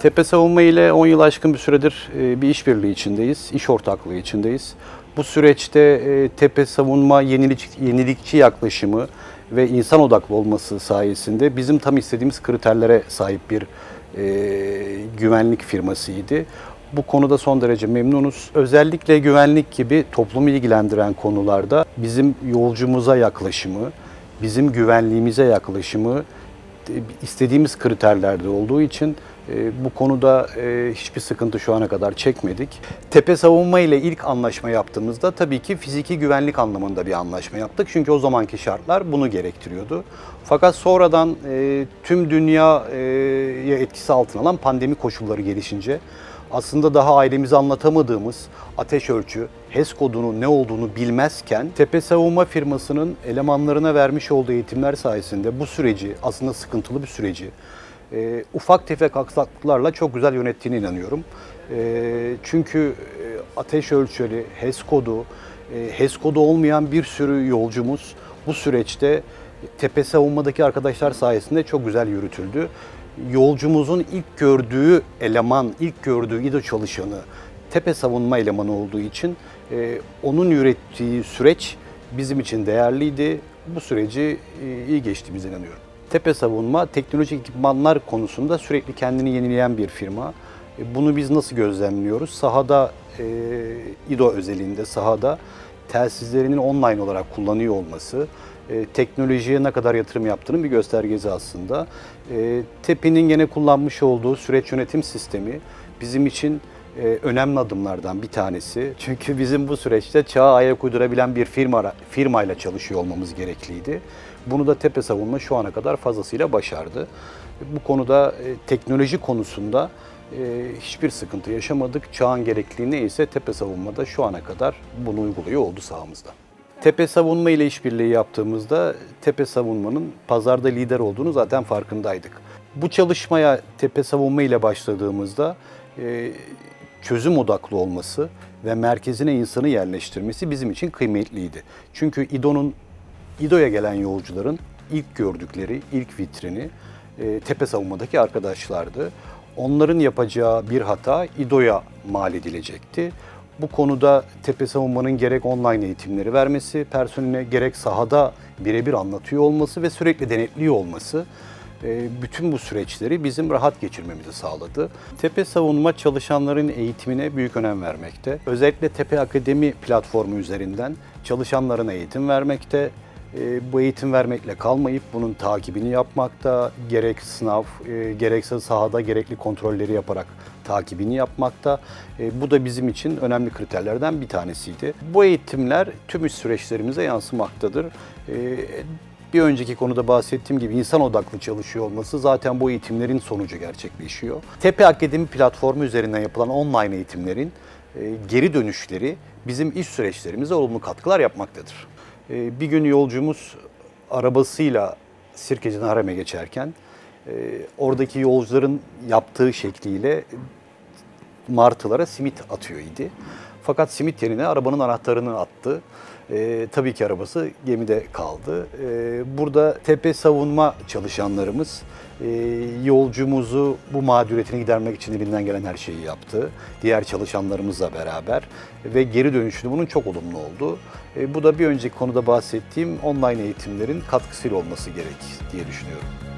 Tepe Savunma ile 10 yıl aşkın bir süredir e, bir işbirliği içindeyiz, iş ortaklığı içindeyiz. Bu süreçte e, Tepe Savunma yenilik, yenilikçi yaklaşımı ve insan odaklı olması sayesinde bizim tam istediğimiz kriterlere sahip bir e, güvenlik firmasıydı. Bu konuda son derece memnunuz. Özellikle güvenlik gibi toplumu ilgilendiren konularda bizim yolcumuza yaklaşımı, bizim güvenliğimize yaklaşımı e, istediğimiz kriterlerde olduğu için bu konuda e, hiçbir sıkıntı şu ana kadar çekmedik. Tepe savunma ile ilk anlaşma yaptığımızda tabii ki fiziki güvenlik anlamında bir anlaşma yaptık. Çünkü o zamanki şartlar bunu gerektiriyordu. Fakat sonradan e, tüm dünyaya etkisi altına alan pandemi koşulları gelişince aslında daha ailemize anlatamadığımız ateş ölçü, HES kodunun ne olduğunu bilmezken Tepe Savunma firmasının elemanlarına vermiş olduğu eğitimler sayesinde bu süreci, aslında sıkıntılı bir süreci, e, ufak tefek aksaklıklarla çok güzel yönettiğine inanıyorum. E, çünkü ateş ölçeri, HES kodu, e, HES kodu olmayan bir sürü yolcumuz bu süreçte tepe savunmadaki arkadaşlar sayesinde çok güzel yürütüldü. Yolcumuzun ilk gördüğü eleman, ilk gördüğü İDO çalışanı tepe savunma elemanı olduğu için e, onun ürettiği süreç bizim için değerliydi. Bu süreci e, iyi geçtiğimize inanıyorum. Tepe Savunma teknolojik ekipmanlar konusunda sürekli kendini yenileyen bir firma. E, Bunu biz nasıl gözlemliyoruz? Sahada, e, İDO özelinde sahada telsizlerinin online olarak kullanıyor olması, e, teknolojiye ne kadar yatırım yaptığının bir göstergesi aslında. E, TEP'inin gene kullanmış olduğu süreç yönetim sistemi bizim için e, önemli adımlardan bir tanesi. Çünkü bizim bu süreçte çağa ayak uydurabilen bir firma firmayla çalışıyor olmamız gerekliydi. Bunu da Tepe Savunma şu ana kadar fazlasıyla başardı. Bu konuda e, teknoloji konusunda e, hiçbir sıkıntı yaşamadık. Çağın gerekliliği neyse Tepe Savunma'da şu ana kadar bunu uyguluyor oldu sahamızda. Tepe Savunma ile işbirliği yaptığımızda Tepe Savunma'nın pazarda lider olduğunu zaten farkındaydık. Bu çalışmaya Tepe Savunma ile başladığımızda e, çözüm odaklı olması ve merkezine insanı yerleştirmesi bizim için kıymetliydi. Çünkü İDO'nun İDO'ya gelen yolcuların ilk gördükleri, ilk vitrini e, tepe savunmadaki arkadaşlardı. Onların yapacağı bir hata İDO'ya mal edilecekti. Bu konuda tepe savunmanın gerek online eğitimleri vermesi, personeline gerek sahada birebir anlatıyor olması ve sürekli denetliyor olması bütün bu süreçleri bizim rahat geçirmemizi sağladı. Tepe savunma çalışanların eğitimine büyük önem vermekte. Özellikle Tepe Akademi platformu üzerinden çalışanlarına eğitim vermekte. E, Bu eğitim vermekle kalmayıp bunun takibini yapmakta, gerek sınav, e, gerekse sahada gerekli kontrolleri yaparak takibini yapmakta. E, Bu da bizim için önemli kriterlerden bir tanesiydi. Bu eğitimler tüm süreçlerimize yansımaktadır. Bir önceki konuda bahsettiğim gibi insan odaklı çalışıyor olması zaten bu eğitimlerin sonucu gerçekleşiyor. Tepe Akademi platformu üzerinden yapılan online eğitimlerin e, geri dönüşleri bizim iş süreçlerimize olumlu katkılar yapmaktadır. E, Bir gün yolcumuz arabasıyla Sirkeci'den Harem'e geçerken e, oradaki yolcuların yaptığı şekliyle martılara simit atıyor idi. Fakat simit yerine arabanın anahtarını attı. Ee, tabii ki arabası gemide kaldı. Ee, burada tepe savunma çalışanlarımız e, yolcumuzu bu mağduriyetini gidermek için elinden gelen her şeyi yaptı. Diğer çalışanlarımızla beraber ve geri dönüşünü bunun çok olumlu oldu. Ee, bu da bir önceki konuda bahsettiğim online eğitimlerin katkısıyla olması gerek diye düşünüyorum.